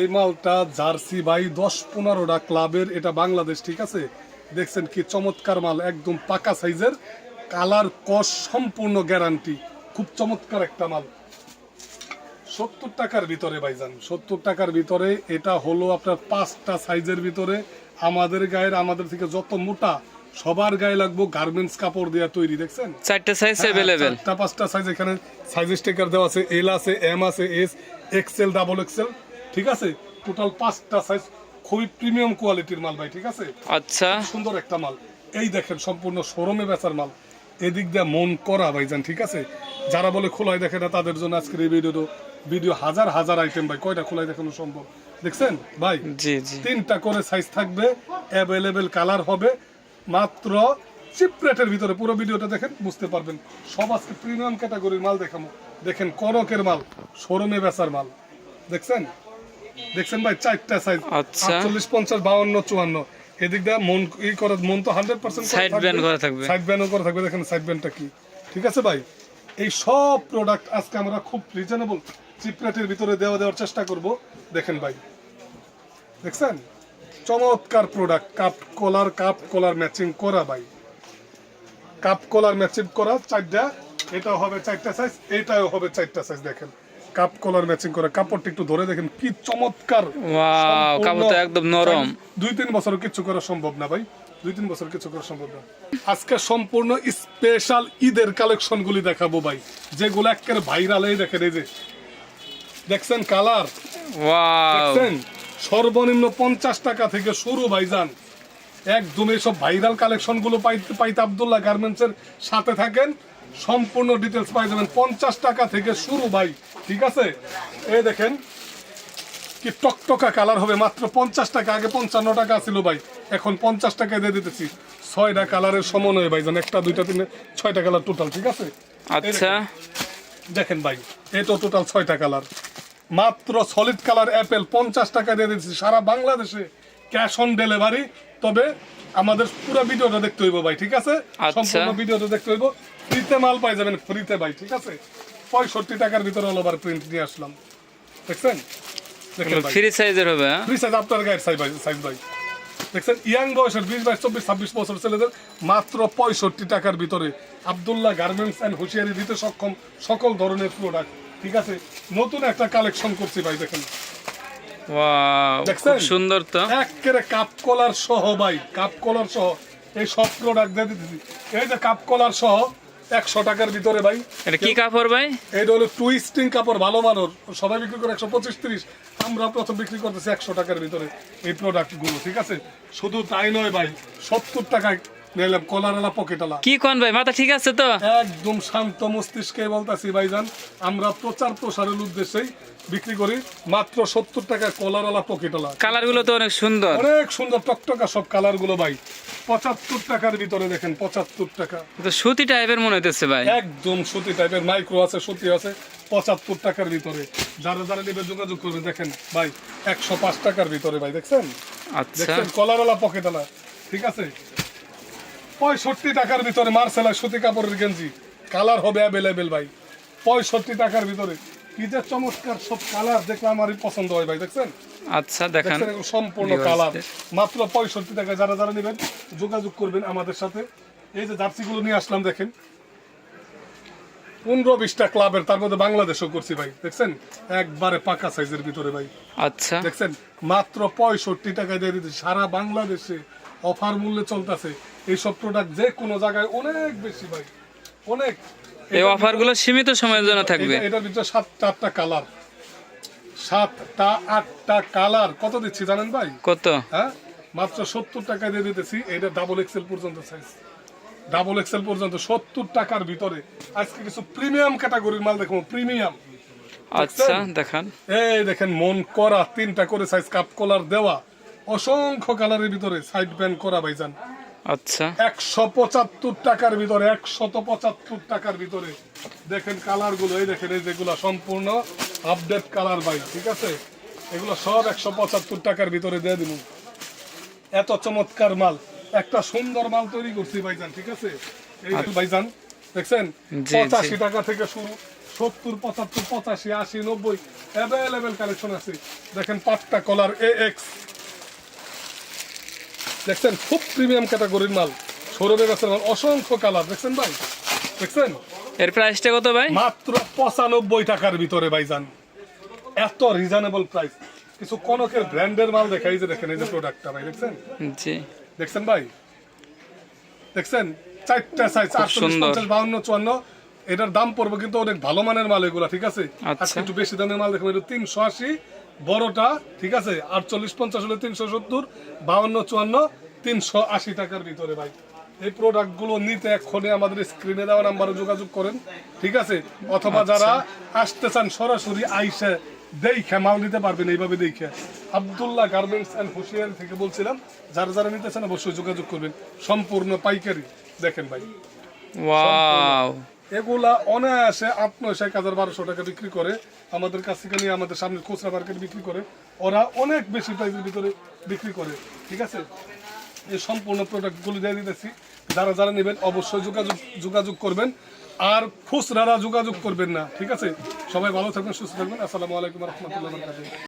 এই মালটা জার্সি ভাই দশ পনেরোটা ক্লাবের এটা বাংলাদেশ ঠিক আছে? দেখছেন কি চমৎকার মাল একদম পাকা সাইজের। কালার কস সম্পূর্ণ গ্যারান্টি খুব চমৎকার একটা মাল। সত্তর টাকার ভিতরে ভাইজান সত্তর টাকার ভিতরে এটা হলো আপনার পাঁচটা সাইজের ভিতরে। আমাদের গায়ের আমাদের থেকে যত মোটা সবার গায়ে লাগবো গার্মেন্টস কাপড় দেওয়া তৈরি দেখছেন? চারটে সাইজ অ্যাভেলেবেল চারটা পাঁচটা সাইজ এখানে সাইজ স্টিকার দেওয়া আছে এল আছে এম আছে এস এক্সেল ডাবল এক্সেল ঠিক আছে? টোটাল পাঁচটা সাইজ খুবই প্রিমিয়াম কোয়ালিটির মাল ভাই ঠিক আছে? আচ্ছা। সুন্দর একটা মাল। এই দেখেন সম্পূর্ণ শোরুমে বেচার মাল। এদিক দিয়ে মন করা ভাইজান ঠিক আছে? যারা বলে খোলাই দেখে না তাদের জন্য আজকের এই ভিডিও ভিডিও হাজার হাজার আইটেম ভাই। কয়টা খোলাই দেখানো সম্ভব? দেখছেন ভাই? জি জি। তিনটা করে সাইজ থাকবে অ্যাভেলেবেল কালার হবে মাত্র চিপ রেটের ভিতরে। পুরো ভিডিওটা দেখেন বুঝতে পারবেন। সব আজকে প্রিমিয়াম ক্যাটাগরির মাল দেখাবো দেখেন করকের মাল শোরুমে বেচার মাল। দেখছেন? দেখছেন ভাই চারটা সাইজ আচ্ছা। আটচল্লিশ পঞ্চাশ বাউন্ন চুয়ান্ন। এদিক দিয়ে মন ই করে মন তো হান্ড্রেড পার্সেন্ট Side band করা থাকবে। সাইড ব্যান্ডও করা থাকবে। দেখেন সাইড ব্যান্ডটা কি। ঠিক আছে ভাই? এই সব প্রোডাক্ট আজকে আমরা খুব রিজনেবল চিপ রেটের ভিতরে দেওয়া দেওয়ার চেষ্টা করব। দেখেন ভাই। দেখছেন? চমৎকার product cup collar cup collar matching করা ভাই। কাপ কলার ম্যাচিং করা চারটা। এটাও হবে চারটা সাইজ এটাও হবে চারটা সাইজ দেখেন। কাপ কলার ম্যাচিং করা কাপড়টা একটু ধরে দেখেন কি চমৎকার ওয়াও কাপড় তো একদম নরম। দুই তিন বছর কিছু করা সম্ভব না ভাই। দুই তিন বছর কিছু করা সম্ভব না। আজকে সম্পূর্ণ স্পেশাল ঈদের কালেকশন গুলি দেখাবো ভাই। যেগুলো একের ভাইরাল এই দেখেন এই যে। দেখছেন কালার ওয়াও দেখছেন? সর্বনিম্ন পঞ্চাশ টাকা থেকে শুরু ভাইজান একদম এইসব ভাইরাল কালেকশনগুলো পাইতে পাইতে আবদুল্লাহ গার্মেন্টস এর সাথে থাকেন। সম্পূর্ণ ডিটেলস পাই যাবেন। পঞ্চাশ টাকা থেকে শুরু ভাই ঠিক আছে? এই দেখেন কি টকটকা কালার হবে মাত্র পঞ্চাশ টাকা আগে পঞ্চান্ন টাকা ছিল ভাই এখন পঞ্চাশ টাকা দিয়ে দিতেছি। ছয়টা কালারের সমন্বয় ভাইজান একটা দুইটা তিনটে ছয়টা কালার টোটাল ঠিক আছে? আচ্ছা দেখেন। দেখেন ভাই এটা টোটাল ছয়টা কালার মাত্র সলিড কালার অ্যাপেল পঞ্চাশ টাকা দিয়ে দিচ্ছি সারা বাংলাদেশে ক্যাশ অন ডেলিভারি তবে আমাদের পুরো ভিডিওটা দেখতে হইব ভাই ঠিক আছে? আচ্ছা। সম্পূর্ণ ভিডিওটা দেখতে হইব। ফ্রিতে মাল পাই যাবেন ফ্রিতে ভাই ঠিক আছে? পঁয়ষট্টি টাকার ভিতরে অল ওভার প্রিন্ট নিয়ে আসলাম। দেখছেন? ফ্রি সাইজের হবে হ্যাঁ? ফ্রি সাইজ আপনার গায়ের সাইজ ভাই সাইজ ভাই। দেখছেন? ইয়াং বয়সের বিশ বাইশ চব্বিশ ছাব্বিশ বছর ছেলেদের মাত্র পঁয়ষট্টি টাকার ভিতরে আবদুল্লাহ গার্মেন্টস অ্যান্ড হুঁশিয়ারি দিতে সক্ষম সকল ধরনের প্রোডাক্ট ঠিক আছে? নতুন একটা কালেকশন করছি ভাই দেখেন? খুব সুন্দর তো। একেবারে কাপ কলার সহ ভাই কাপ কলার সহ। এই সব প্রোডাক্ট দিয়ে দিতেছি। এই যে কাপ কলার সহ একশো টাকার ভিতরে ভাই। এটা কি কাপড় ভাই? এটা হলো টুইস্টিং কাপড় ভালো মানের। সবাই বিক্রি করে একশো পঁচিশ তিরিশ। আমরা প্রথম বিক্রি করতেছি একশো টাকার ভিতরে এই প্রোডাক্টগুলো ঠিক আছে? শুধু তাই নয় ভাই সত্তর টাকায় নিলাম কলারালা পকেটালা কি কোন ভাই মাথা ঠিক আছে তো? একদম শান্ত মস্তিষ্কে বলতাছি ভাইজান আমরা প্রচার প্রসারের উদ্দেশ্যেই বিক্রি করি মাত্র সত্তর টাকা কলারালা পকেটালা কালারগুলো তো অনেক সুন্দর। অনেক সুন্দর টকটকা সব কালারগুলো ভাই। পঁচাত্তর টাকার ভিতরে দেখেন পঁচাত্তর টাকা। সুতি টাইপের মনে হইতেছে ভাই। একদম সুতি টাইপের মাইক্রো আছে সুতি আছে পঁচাত্তর টাকার ভিতরে। যারা যারা নেবে যোগাযোগ করবে। দেখেন ভাই একশো পাঁচ টাকার ভিতরে ভাই দেখছেন? আচ্ছা। কলারওয়ালা পকেটওয়ালা। ঠিক আছে? পঁয়ষট্টি টাকার ভিতরে মার্সেলা সুতি কাপড়ের গেঞ্জি। কালার হবে অ্যাভেলেবেল ভাই। পঁয়ষট্টি টাকার ভিতরে। কি যে চমৎকার সব কালার দেখলে আমারই পছন্দ হয় ভাই দেখছেন? আচ্ছা দেখান। সম্পূর্ণ কালার মাত্র পঁয়ষট্টি টাকা যারা যারা নেবেন যোগাযোগ করবেন আমাদের সাথে। এই যে জার্সিগুলো নিয়ে আসলাম দেখেন। পনেরো বিশটা ক্লাবের তার মধ্যে বাংলাদেশও করছি ভাই দেখছেন? একবারে পাকা সাইজের ভিতরে ভাই। আচ্ছা। দেখছেন? মাত্র পঁয়ষট্টি টাকা দিয়ে দিতে সারা বাংলাদেশে অফার মূল্যে চলতেছে। এইসব প্রোডাক্ট যে কোনো জায়গায় অনেক বেশি ভাই অনেক। এই অফারগুলো সীমিত সময়ের জন্য থাকবে। এটার ভিতরে সাতটা আটটা কালার সাতটা আটটা কালার কত দিচ্ছি জানেন ভাই? কত? হ্যাঁ? মাত্র সত্তর টাকা দিয়ে দিতেছি। এটা ডাবল এক্সেল পর্যন্ত সাইজ ডাবল এক্সেল পর্যন্ত সত্তর টাকার ভিতরে। আজকে কিছু প্রিমিয়াম ক্যাটাগরির মাল দেখব। প্রিমিয়াম আচ্ছা দেখান। এই দেখেন মন করা তিনটা করে সাইজ কাপ কলার দেওয়া। অসংখ্য কালারের ভিতরে সাইড ব্যান্ড করা ভাইজান। আচ্ছা। একশো পঁচাত্তর টাকার ভিতরে একশত পঁচাত্তর টাকার ভিতরে। দেখেন কালারগুলো এই দেখেন এই যেগুলো সম্পূর্ণ আপডেট কালার ভাই ঠিক আছে? এগুলো সব একশো পঁচাত্তর টাকার ভিতরে দিয়ে দিব। এত চমৎকার মাল। একটা সুন্দর মাল তৈরি করছি ভাইজান ঠিক আছে? এই ভাইজান দেখছেন। পঁচাশি টাকা থেকে শুরু সত্তর পঁচাত্তর পঁচাশি আশি নব্বই অ্যাভেলেবেল কালেকশন আছে। দেখেন পাট্টা কলার এ এক্স দেখছেন খুব প্রিমিয়াম ক্যাটাগরির মাল। সৌরভে গাছের মাল অসংখ্য কালার দেখছেন ভাই? দেখছেন? এর প্রাইসটা কত ভাই? মাত্র পঁচানব্বই টাকার ভিতরে ভাইজান এত রিজনেবল প্রাইস কিছু কনকের ব্র্যান্ডের মাল দেখাই যে দেখেন এই যে প্রোডাক্টটা ভাই দেখছেন? জি। দেখছেন ভাই? দেখছেন? চারটা সাইজ আটচল্লিশ পঞ্চাশ বাউন্ন চুয়ান্ন। এটার দাম পড়বে কিন্তু অনেক ভালো মানের মাল এগুলা ঠিক আছে? আচ্ছা। আজকে একটু বেশি দামের মাল দেখবেন এটা তিনশো আশি। বড়টা ঠিক আছে? আটচল্লিশ পঞ্চাশ হলে তিনশো সত্তর বাউন্ন চুয়ান্ন তিনশো আশি টাকার ভিতরে ভাই। এই প্রোডাক্টগুলো নিতে এক্ষণে আমাদের স্ক্রিনে দেওয়া নাম্বারে যোগাযোগ করেন ঠিক আছে? অথবা যারা আসতে চান সরাসরি আইসে দেখে মাল নিতে পারবেন এইভাবে দেখে। আব্দুল্লাহ গার্মেন্টস অ্যান্ড হুশিয়ারি থেকে বলছিলাম যারা যারা নিতে চান অবশ্যই যোগাযোগ করবেন। সম্পূর্ণ পাইকারি। দেখেন ভাই। ওয়াও। এগুলা অনায়াসে আট নয়শো এক হাজার বারোশো টাকা বিক্রি করে আমাদের কাছ থেকে নিয়ে আমাদের সামনে খুচরা মার্কেট বিক্রি করে, ওরা অনেক বেশি প্রাইসের ভিতরে বিক্রি করে, ঠিক আছে? এই সম্পূর্ণ প্রোডাক্টগুলো দিয়ে দিতেছি। যারা যারা নেবেন অবশ্যই যোগাযোগ যোগাযোগ করবেন। আর খুচরারা যোগাযোগ করবেন না, ঠিক আছে? সবাই ভালো থাকবেন, সুস্থ থাকবেন। আসসালামু আলাইকুম রহমতুল্লাহ